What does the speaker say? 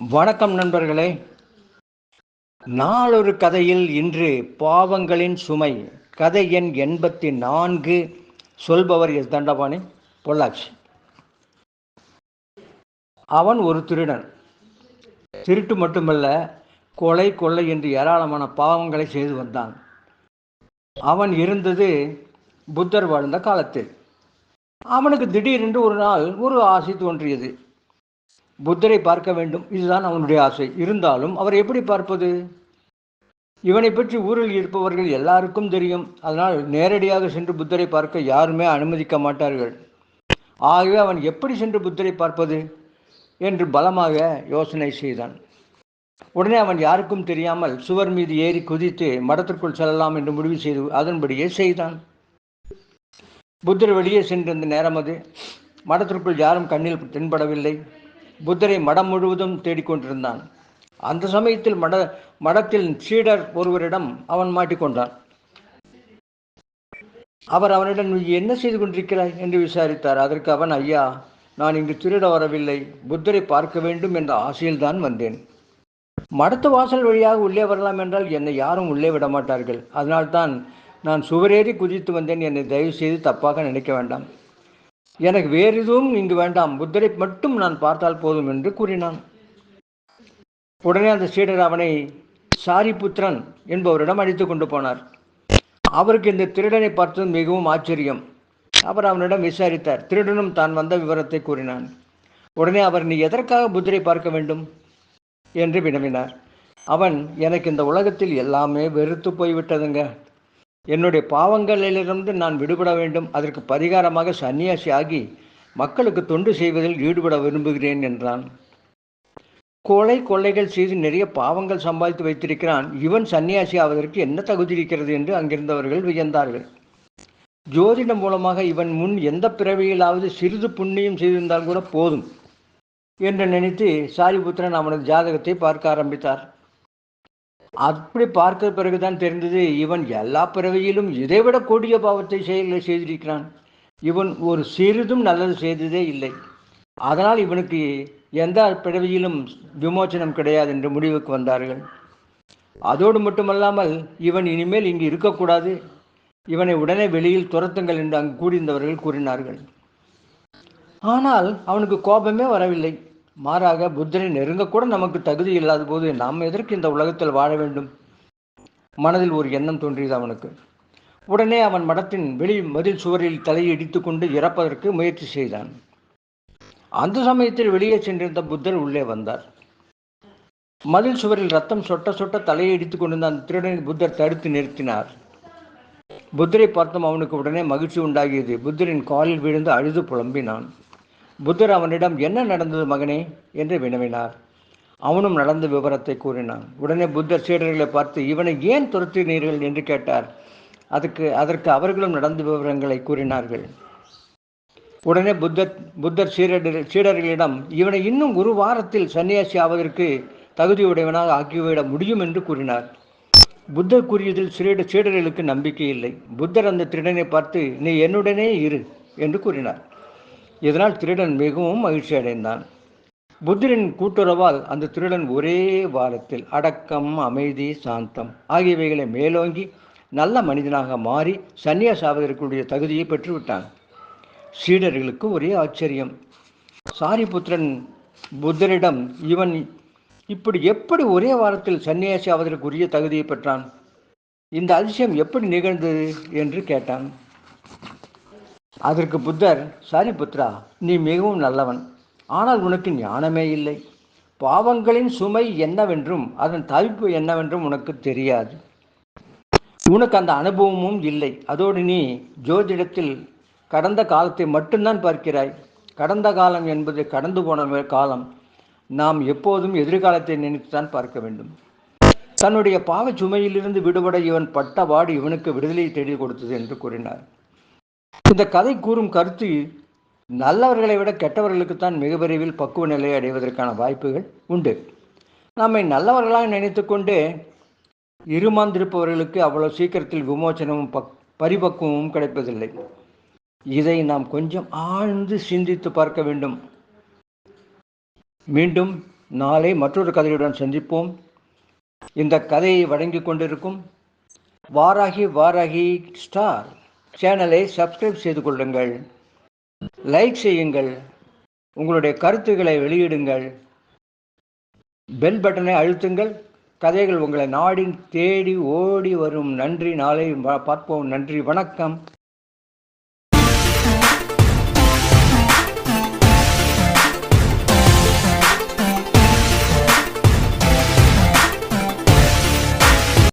வணக்கம் நண்பர்களே. நாளொரு கதையில் இன்று பாவங்களின் சுமை. கதை எண் எண்பத்தி நான்கு சொல்பவர் எஸ் தண்டபாணி பொள்ளாச்சி. அவன் ஒரு திருடன். திருட்டு மட்டுமல்ல கொலை கொள்ளை என்று ஏராளமான பாவங்களை செய்து வந்தான். அவன் இருந்தது புத்தர் வாழ்ந்த காலத்தில். அவனுக்கு திடீரென்று ஒரு நாள் ஒரு ஆசை தோன்றியது. புத்தரை பார்க்க வேண்டும். இதுதான் அவனுடைய ஆசை. இருந்தாலும் அவர் எப்படி பார்ப்பது? இவனை பற்றி ஊரில் இருப்பவர்கள் எல்லாருக்கும் தெரியும். அதனால் நேரடியாக சென்று புத்தரை பார்க்க யாருமே அனுமதிக்க மாட்டார்கள். ஆகவே அவன் எப்படி சென்று புத்தரை பார்ப்பது? என்று பலமாக யோசனை செய்தான். உடனே அவன் யாருக்கும் தெரியாமல் சுவர் மீது ஏறி குதித்து மடத்திற்குள் செல்லலாம் என்று முடிவு செய்து அதன்படியே செய்தான். புத்தர் வெளியே சென்றிருந்த நேரம் அது. மடத்திற்குள் யாரும் கண்ணில் தென்படவில்லை. புத்தரை மடம் முழுவதும் தேடிக்கொண்டிருந்தான். அந்த சமயத்தில் மட மடத்தில் சீடர் ஒருவரிடம் அவன் மாட்டிக்கொண்டான் அவர் அவனிடம் நீ என்ன செய்து கொண்டிருக்கிறாய்? என்று விசாரித்தார். அதற்கு அவன் ஐயா நான் இங்கு திருட வரவில்லை. புத்தரை பார்க்க வேண்டும் என்ற ஆசையில்தான் வந்தேன். மடத்து வாசல் வழியாக உள்ளே வரலாம் என்றால் என்னை யாரும் உள்ளே விட மாட்டார்கள். அதனால்தான் நான் சுவரேறி குதித்து வந்தேன். என்னை தயவு செய்து தப்பாக நினைக்க வேண்டாம். எனக்கு வேறு எதுவும் இங்கு வேண்டாம். புத்தரை மட்டும் நான் பார்த்தால் போதும் என்று கூறினான். உடனே அந்த சீடர் அவனை சாரிபுத்திரன் என்பவரிடம் அழைத்து கொண்டு போனார். அவருக்கு இந்த திருடனை பார்த்தது மிகவும் ஆச்சரியம். அவர் அவனிடம் விசாரித்தார். திருடனும் தான் வந்த விவரத்தை கூறினான். உடனே அவர் நீ எதற்காக புத்தரை பார்க்க வேண்டும்? என்று வினவினார். அவன் எனக்கு இந்த உலகத்தில் எல்லாமே வெறுத்து போய்விட்டதுங்க. என்னுடைய பாவங்களிலிருந்து நான் விடுபட வேண்டும். அதற்கு பரிகாரமாக சன்னியாசி ஆகி மக்களுக்கு தொண்டு செய்வதில் ஈடுபட விரும்புகிறேன் என்றான். கொலை கொள்ளைகள் செய்து நிறைய பாவங்கள் சம்பாதித்து வைத்திருக்கிறான். இவன் சன்னியாசி ஆவதற்கு என்ன தகுதி இருக்கிறது என்று அங்கிருந்தவர்கள் வியந்தார்கள். ஜோதிடம் மூலமாக இவன் முன் எந்த பிறவியிலாவது சிறிது புண்ணியம் செய்திருந்தால் கூட போதும் என்று நினைத்து சாரிபுத்திரன் அவனது ஜாதகத்தை பார்க்க ஆரம்பித்தார். அப்படி பார்த்த பிறகுதான் தெரிந்தது இவன் எல்லா பிறவியிலும் இதைவிட கொடிய பாவத்தை செயல்களை செய்திருக்கிறான். இவன் ஒரு சிறிதும் நல்லது செய்ததே இல்லை. அதனால் இவனுக்கு எந்த பிறவியிலும் விமோச்சனம் கிடையாது என்று முடிவுக்கு வந்தார்கள். அதோடு மட்டுமல்லாமல் இவன் இனிமேல் இங்கு இருக்கக்கூடாது. இவனை உடனே வெளியில் துரத்துங்கள் என்று அங்கு கூடியிருந்தவர்கள் கூறினார்கள். ஆனால் அவனுக்கு கோபமே வரவில்லை. மாறாக புத்தரை நெருங்கக்கூட நமக்கு தகுதி இல்லாத போது நாம் எதற்கு இந்த உலகத்தில் வாழ வேண்டும்? மனதில் ஒரு எண்ணம் தோன்றியது அவனுக்கு. உடனே அவன் மடத்தின் வெளி மதில் சுவரில் தலையை இடித்துக்கொண்டு இறப்பதற்கு முயற்சி செய்தான். அந்த சமயத்தில் வெளியே சென்றிருந்த புத்தர் உள்ளே வந்தார். மதில் சுவரில் ரத்தம் சொட்ட சொட்ட தலையை இடித்து கொண்டிருந்த அந்த திருடனை புத்தர் தடுத்து நிறுத்தினார். புத்தரை பார்த்தும் அவனுக்கு உடனே மகிழ்ச்சி உண்டாகியது. புத்தரின் காலில் விழுந்து அழுது புலம்பினான். புத்தர் அவனிடம் என்ன நடந்தது மகனே? என்று வினவினார். அவனும் நடந்த விவரத்தை கூறினான். உடனே புத்தர் சீடர்களை பார்த்து இவனை ஏன் துரத்தினீர்கள்? என்று கேட்டார். அதுக்கு அதற்கு அவர்களும் நடந்த விவரங்களை கூறினார்கள். உடனே புத்தர் புத்தர் சீரடர் சீடர்களிடம் இவனை இன்னும் ஒரு வாரத்தில் சன்னியாசி ஆவதற்கு தகுதியுடையவனாக ஆக்கிவிட முடியும் என்று கூறினார். புத்தர் கூறியதில் சீட சீடர்களுக்கு நம்பிக்கை இல்லை. புத்தர் அந்த திருடனை பார்த்து நீ என்னுடனே இரு என்று கூறினார். இதனால் திருடன் மிகவும் மகிழ்ச்சி அடைந்தான் புத்தரின் கூட்டுறவால் அந்த திருடன் ஒரே வாரத்தில் அடக்கம் அமைதி சாந்தம் ஆகியவைகளை மேலோங்கி நல்ல மனிதனாக மாறி சன்னியாசாவதற்குரிய தகுதியை பெற்றுவிட்டான். சீடர்களுக்கு ஒரே ஆச்சரியம். சாரிபுத்திரன் புத்தரிடம் இவன் இப்படி எப்படி ஒரே வாரத்தில் சன்னியாசி ஆவதற்குரிய தகுதியை பெற்றான்? இந்த அதிசயம் எப்படி நிகழ்ந்தது? என்று கேட்டான். அதற்கு புத்தர் சாரி புத்ரா நீ மிகவும் நல்லவன். ஆனால் உனக்கு ஞானமே இல்லை. பாவங்களின் சுமை என்னவென்றும் அதன் தவிப்பு என்னவென்றும் உனக்கு தெரியாது. உனக்கு அந்த அனுபவமும் இல்லை. அதோடு நீ ஜோதிடத்தில் கடந்த காலத்தை மட்டும்தான் பார்க்கிறாய். கடந்த காலம் என்பது கடந்து போன காலம். நாம் எப்போதும் எதிர்காலத்தை நினைத்துத்தான் பார்க்க வேண்டும். தன்னுடைய பாவச் சுமையிலிருந்து விடுபட இவன் பட்டபாடு இவனுக்கு விடுதலை தேடி கொடுத்தது என்று கூறினார். இந்த கதை கூறும் கருத்து நல்லவர்களை விட கெட்டவர்களுக்குத்தான் மிக விரைவில் பக்குவ நிலையை அடைவதற்கான வாய்ப்புகள் உண்டு. நம்மை நல்லவர்களாக நினைத்து கொண்டு இருமாந்திருப்பவர்களுக்கு அவ்வளோ சீக்கிரத்தில் விமோச்சனமும் பக் பரிபக்குவமும் கிடைப்பதில்லை. இதை நாம் கொஞ்சம் ஆழ்ந்து சிந்தித்து பார்க்க வேண்டும். மீண்டும் நாளை மற்றொரு கதையுடன் சந்திப்போம். இந்த கதையை வழங்கி கொண்டிருக்கும் வாராகி வாராகி ஸ்டார். சேனலை சப்ஸ்கிரைப் செய்து கொள்ளுங்கள். லைக் செய்யுங்கள். உங்களுடைய கருத்துக்களை வெளியிடுங்கள். பெல் பட்டனை அழுத்துங்கள். கதைகள் உங்களை நாடி தேடி ஓடி வரும். நன்றி. நாளை பார்ப்போம். நன்றி. வணக்கம்.